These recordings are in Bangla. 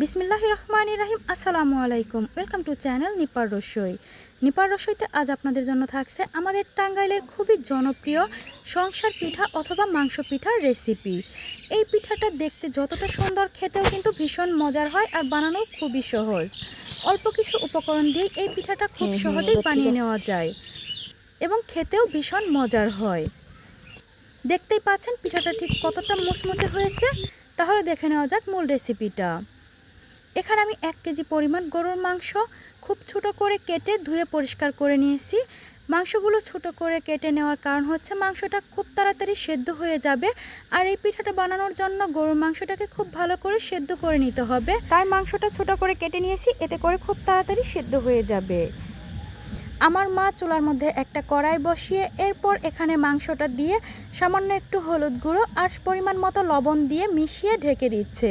বিসমিল্লাহ রহমান রাহিম আসসালামু আলাইকুম ওয়েলকাম টু চ্যানেল নিপার রসই নিপার রসইতে আজ আপনাদের জন্য থাকছে আমাদের টাঙ্গাইলের খুবই জনপ্রিয় সংসার পিঠা অথবা মাংস পিঠার রেসিপি এই পিঠাটা দেখতে যতটা সুন্দর খেতেও কিন্তু ভীষণ মজার হয় আর বানানো খুবই সহজ। অল্প কিছু উপকরণ দিয়ে এই পিঠাটা খুব সহজেই বানিয়ে নেওয়া যায় এবং খেতেও ভীষণ মজার হয়। দেখতেই পাচ্ছেন পিঠাটা ঠিক কতটা মুচমুচে হয়েছে। তাহলে দেখে নেওয়া যাক মূল রেসিপিটা এখানে আমি এক কেজি পরিমাণ গরুর মাংস খুব ছোট করে কেটে ধুয়ে পরিষ্কার করে নিয়েছি। মাংসগুলো ছোট করে কেটে নেওয়ার কারণ হচ্ছে মাংসটা খুব তাড়াতাড়ি সেদ্ধ হয়ে যাবে আর এই পিঠাটা বানানোর জন্য গরুর মাংসটাকে খুব ভালো করে সেদ্ধ করে নিতে হবে। তাই মাংসটা ছোট করে কেটে নিয়েছি, এতে করে খুব তাড়াতাড়ি সেদ্ধ হয়ে যাবে। আমার মা চুলার মধ্যে একটা কড়াই বসিয়ে এরপর এখানে মাংসটা দিয়ে সামান্য একটু হলুদ গুঁড়ো আর পরিমাণ মতো লবণ দিয়ে মিশিয়ে ঢেকে দিচ্ছে।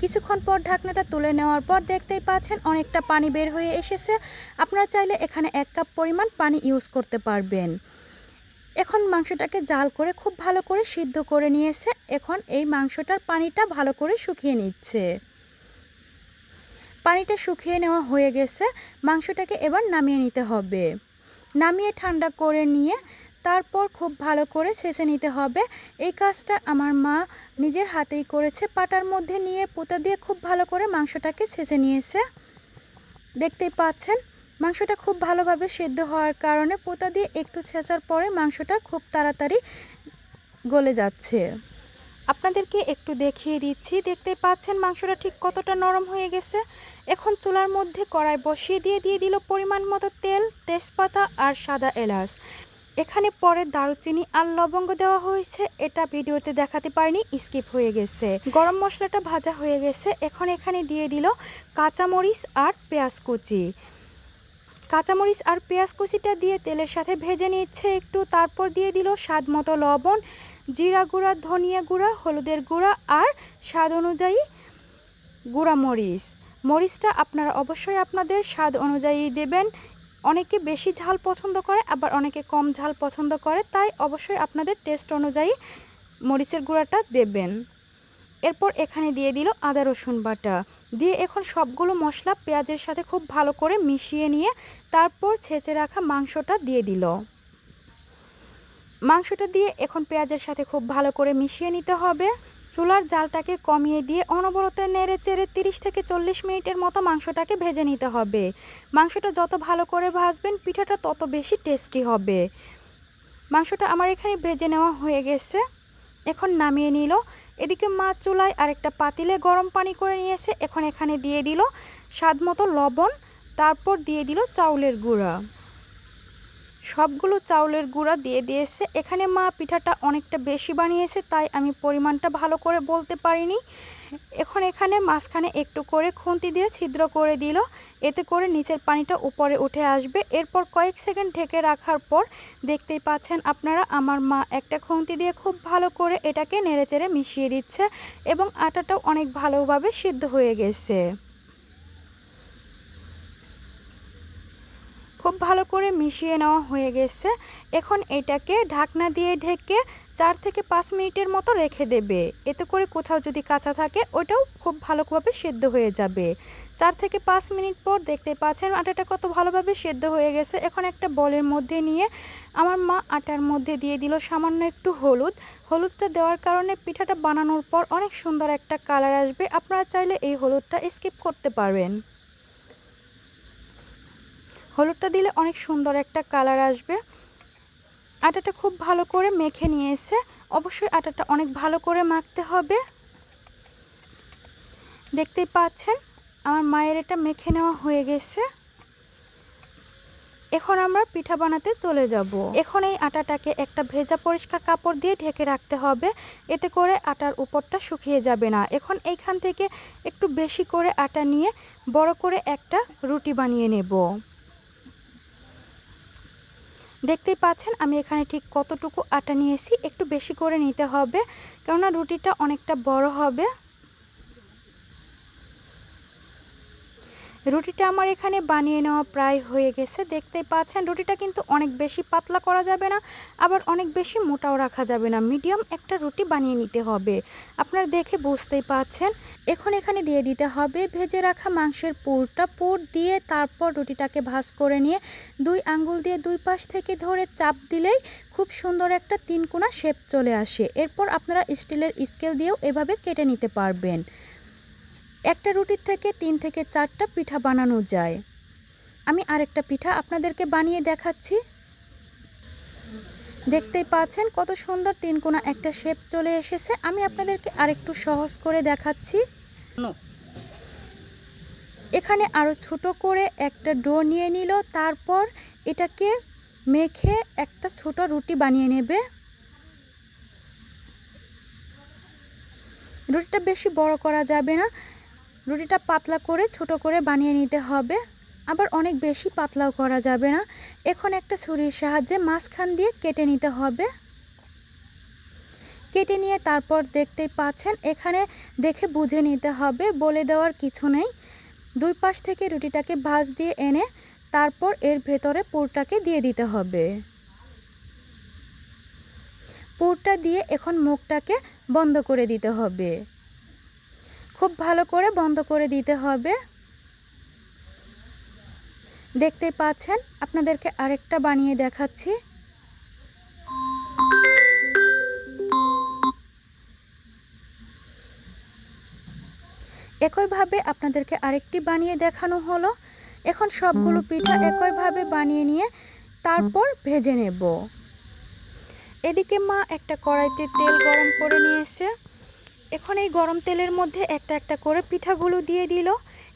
কিছুক্ষণ পর ঢাকনাটা তুলে নেওয়ার পর দেখতেই পাচ্ছেন অনেকটা পানি বের হয়ে এসেছে। আপনারা চাইলে এখানে এক কাপ পরিমাণ পানি ইউজ করতে পারবেন। এখন মাংসটাকে জাল করে খুব ভালো করে সিদ্ধ করে নিয়েছে। এখন এই মাংসটার পানিটা ভালো করে শুকিয়ে নিচ্ছে। পানিটা শুকিয়ে নেওয়া হয়ে গেছে, মাংসটাকে এবার নামিয়ে নিতে হবে। নামিয়ে ঠান্ডা করে নিয়ে তারপর খুব ভালো করে ছেঁচে নিতে হবে। এই কাজটা আমার মা নিজের হাতেই করেছে, পাটার মধ্যে নিয়ে পুঁতা দিয়ে খুব ভালো করে মাংসটাকে ছেঁচে নিয়েছে। দেখতেই পাচ্ছেন, মাংসটা খুব ভালোভাবে সেদ্ধ হওয়ার কারণে পোতা দিয়ে একটু ছেঁচার পরে মাংসটা খুব তাড়াতাড়ি গলে যাচ্ছে। আপনাদেরকে একটু দেখিয়ে দিচ্ছি। দেখতে পাচ্ছেন মাংসটা ঠিক কতটা নরম হয়ে গেছে। এখন চুলার মধ্যে কড়াই বসিয়ে দিয়ে দিয়ে দিল পরিমাণ মতো তেল, তেজপাতা আর সাদা এলাচ। এখানে পরে দারুচিনি আর লবঙ্গ দেওয়া হয়েছে। এটা ভিডিওতে দেখাতে পারিনি, স্কিপ হয়ে গেছে। গরম মশলাটা ভাজা হয়ে গেছে। এখন এখানে দিয়ে দিল কাঁচামরিচ আর পেঁয়াজ কুচি। কাঁচামরিচ আর পেঁয়াজ কুচিটা দিয়ে তেলের সাথে ভেজে নিচ্ছে। একটু তারপর দিয়ে দিল স্বাদ মতো লবণ। জিরা গুঁড়া, ধনিয়া গুঁড়া, হলুদের গুঁড়া আর স্বাদ অনুযায়ী গুঁড়া মরিচ। মরিচটা আপনারা অবশ্যই আপনাদের স্বাদ অনুযায়ী দেবেন। অনেকে বেশি ঝাল পছন্দ করে, আবার অনেকে কম ঝাল পছন্দ করে, তাই অবশ্যই আপনাদের টেস্ট অনুযায়ী মরিচের গুঁড়াটা দেবেন। এরপর এখানে দিয়ে দিল আদা, রসুন বাটা। দিয়ে এখন সবগুলো মশলা পেঁয়াজের সাথে খুব ভালো করে মিশিয়ে নিয়ে তারপর ছেঁচে রাখা মাংসটা দিয়ে দিল। মাংসটা দিয়ে এখন পেঁয়াজের সাথে খুব ভালো করে মিশিয়ে নিতে হবে। চুলার জালটাকে কমিয়ে দিয়ে অনবরত নেড়ে চেড়ে তিরিশ থেকে চল্লিশ মিনিটের মতো মাংসটাকে ভেজে নিতে হবে। মাংসটা যত ভালো করে ভাজবেন, পিঠাটা তত বেশি টেস্টি হবে। মাংসটা আমার এখানে ভেজে নেওয়া হয়ে গেছে। এখন নামিয়ে নিল। এদিকে মা চুলায় আরেকটা পাতিলে গরম পানি করে নিয়েছে। এখন এখানে দিয়ে দিল স্বাদ মতো লবণ, তারপর দিয়ে দিল চাউলের গুঁড়া। সবগুলো চাউলের গুঁড়া দিয়ে দিয়েছে। এখানে মা পিঠাটা অনেকটা বেশি বানিয়েছে, তাই আমি পরিমাণটা ভালো করে বলতে পারিনি। এখন এখানে মাঝখানে একটু করে খুন্তি দিয়ে ছিদ্র করে দিল। এতে করে নিচের পানিটা উপরে উঠে আসবে। এরপর কয়েক সেকেন্ড ঢেকে রাখার পর দেখতেই পাচ্ছেন আপনারা, আমার মা একটা খুন্তি দিয়ে খুব ভালো করে এটাকে নেড়েচেড়ে মিশিয়ে দিচ্ছে এবং আটাটাও অনেক ভালোভাবে সিদ্ধ হয়ে গেছে। খুব ভালো করে মিশিয়ে নেওয়া হয়ে গেছে। এখন এটাকে ঢাকনা দিয়ে ঢেকে চার থেকে পাঁচ মিনিটের মতো রেখে দেবে। এতে করে কোথাও যদি কাঁচা থাকে, ওটাও খুব ভালোভাবে সেদ্ধ হয়ে যাবে। চার থেকে পাঁচ মিনিট পর দেখতে পাচ্ছেন আটাটা কত ভালোভাবে সেদ্ধ হয়ে গেছে। এখন একটা বলের মধ্যে নিয়ে আমার মা আটার মধ্যে দিয়ে দিল সামান্য একটু হলুদ। হলুদটা দেওয়ার কারণে পিঠাটা বানানোর পর অনেক সুন্দর একটা কালার আসবে। আপনারা চাইলে এই হলুদটা স্কিপ করতে পারবেন। হলুদটা দিলে অনেক সুন্দর একটা কালার আসবে। আটাটা খুব ভালো করে মেখে নিয়েছে। অবশ্যই আটাটা অনেক ভালো করে মাখতে হবে। দেখতেই পাচ্ছেন, আমার মায়ের এটা মেখে নেওয়া হয়ে গেছে। এখন আমরা পিঠা বানাতে চলে যাব। এখন এই আটাটাকে একটা ভেজা পরিষ্কার কাপড় দিয়ে ঢেকে রাখতে হবে। এতে করে আটার উপরটা শুকিয়ে যাবে না। এখন এইখান থেকে একটু বেশি করে আটা নিয়ে বড় করে একটা রুটি বানিয়ে নেব। দেখতেই পাচ্ছেন, আমি এখানে ঠিক কতটুকু আটা নিয়েছি, একটু বেশি করে নিতে হবে, কেননা রুটিটা অনেকটা বড় হবে। রুটিটা আমার এখানে বানিয়ে নেওয়া প্রায় হয়ে গেছে, দেখতেই পাচ্ছেন। রুটিটা কিন্তু অনেক বেশি পাতলা করা যাবে না, আবার অনেক বেশি মোটাও রাখা যাবে না। মিডিয়াম একটা রুটি বানিয়ে নিতে হবে। আপনারা দেখে বুঝতেই পাচ্ছেন। এখন এখানে দিয়ে দিতে হবে ভেজে রাখা মাংসের পুরটা। পুর দিয়ে তারপর রুটিটাকে ভাজ করে নিয়ে দুই আঙ্গুল দিয়ে দুই পাশ থেকে ধরে চাপ দিলেই খুব সুন্দর একটা তিনকোনা শেপ চলে আসে। এরপর আপনারা স্টিলের স্কেল দিয়েও এভাবে কেটে নিতে পারবেন। একটা রুটির থেকে তিন থেকে চারটা পিঠা বানানো যায়। আমি আরেকটা পিঠা আপনাদেরকে বানিয়ে দেখাচ্ছি। দেখতেই পাচ্ছেন কত সুন্দর তিনকোনা একটা শেপ চলে এসেছে। আমি আপনাদেরকে আরেকটু সহজ করে দেখাচ্ছি। এখানে আরও ছোট করে একটা ডো নিয়ে নিল, তারপর এটাকে মেখে একটা ছোট রুটি বানিয়ে নেবে। রুটিটা বেশি বড় করা যাবে না। রুটিটা পাতলা করে ছোট করে বানিয়ে নিতে হবে। আবার অনেক বেশি পাতলাও করা যাবে না। এখন একটা ছুরির সাহায্যে মাঝখান দিয়ে কেটে নিতে হবে। কেটে নিয়ে তারপর দেখতেই পাচ্ছেন, এখানে দেখে বুঝে নিতে হবে, বলে দেওয়ার কিছু নেই। দুই পাশ থেকে রুটিটাকে ভাঁজ দিয়ে এনে তারপর এর ভেতরে পুরটাকে দিয়ে দিতে হবে। পুরটা দিয়ে এখন মুখটাকে বন্ধ করে দিতে হবে। খুব ভালো করে বন্ধ করে দিতে হবে। দেখতেই পাচ্ছেন, আপনাদেরকে আরেকটা বানিয়ে দেখাচ্ছি। একইভাবে আপনাদেরকে আরেকটি বানিয়ে দেখানো হলো। এখন সবগুলো পিঠা একইভাবে বানিয়ে নিয়ে তারপর ভেজে নেব। এদিকে মা একটা কড়াইতে তেল গরম করে নিয়েছে। এখন এই গরম তেলের মধ্যে একটা একটা করে পিঠাগুলো দিয়ে দিল।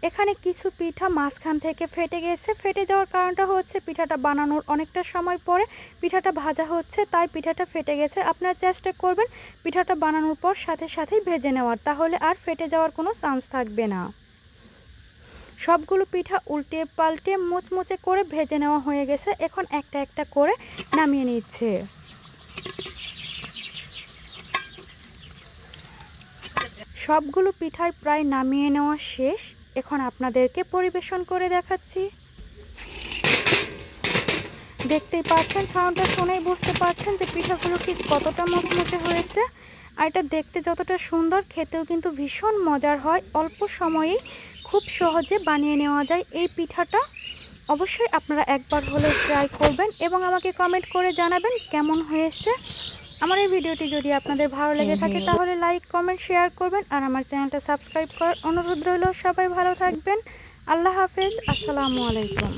এখানে কিছু পিঠা মাঝখান থেকে ফেটে গেছে। ফেটে যাওয়ার কারণটা হচ্ছে পিঠাটা বানানোর অনেকটা সময় পরে পিঠাটা ভাজা হচ্ছে, তাই পিঠাটা ফেটে গেছে। আপনারা চেষ্টা করবেন পিঠাটা বানানোর পর সাথে সাথেই ভেজে নেওয়ার, তাহলে আর ফেটে যাওয়ার কোনো চান্স থাকবে না। সবগুলো পিঠা উল্টে পাল্টে মুচমুচে করে ভেজে নেওয়া হয়ে গেছে। এখন একটা একটা করে নামিয়ে নিচ্ছে। সবগুলো পিঠাই প্রায় নামিয়ে নেওয়া শেষ। এখন আপনাদেরকে পরিবেশন করে দেখাচ্ছি। দেখতেই পাচ্ছেন সাউন্ডটা শুনেই বুঝতে পারছেন যে পিঠাগুলো ঠিক কতটা মচমচে হয়েছে। আর এটা দেখতে যতটা সুন্দর, খেতেও কিন্তু ভীষণ মজার হয়। অল্প সময়েই খুব সহজে বানিয়ে নেওয়া যায় এই পিঠাটা। অবশ্যই আপনারা একবার হলে ট্রাই করবেন এবং আমাকে কমেন্ট করে জানাবেন কেমন হয়েছে। আমার এই ভিডিওটি যদি আপনাদের ভালো লেগে থাকে তাহলে লাইক কমেন্ট শেয়ার করবেন আর আমার চ্যানেলটা সাবস্ক্রাইব করার অনুরোধ রইল। সবাই ভালো থাকবেন। আল্লাহ হাফেজ। আসসালামু আলাইকুম।